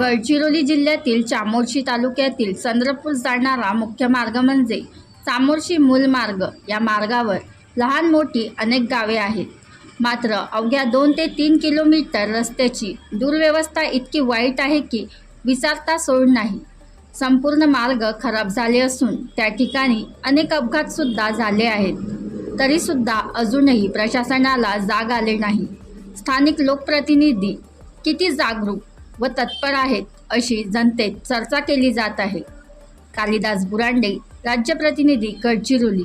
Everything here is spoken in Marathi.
गडचिरोली जिल्ह्यातील चामोर्शी तालुक्यातील चंद्रपूर जाणारा मुख्य मार्ग म्हणजे चामोर्शी मूल मार्ग. या मार्गावर लहान मोठी अनेक गावे आहेत. मात्र अवघ्या दोन ते तीन किलोमीटर रस्त्याची दुर्व्यवस्था इतकी वाईट आहे की विचारता सोड नाही. संपूर्ण मार्ग खराब झाले असून त्या ठिकाणी अनेक अपघातसुद्धा झाले आहेत. तरीसुद्धा अजूनही प्रशासनाला जाग आले नाही. स्थानिक लोकप्रतिनिधी किती जागरूक? व तत्पर आहेत अशी जनतेत चर्चा केली जात आहे. कालिदास बुरांडे राज्य प्रतिनिधी गडचिरोली.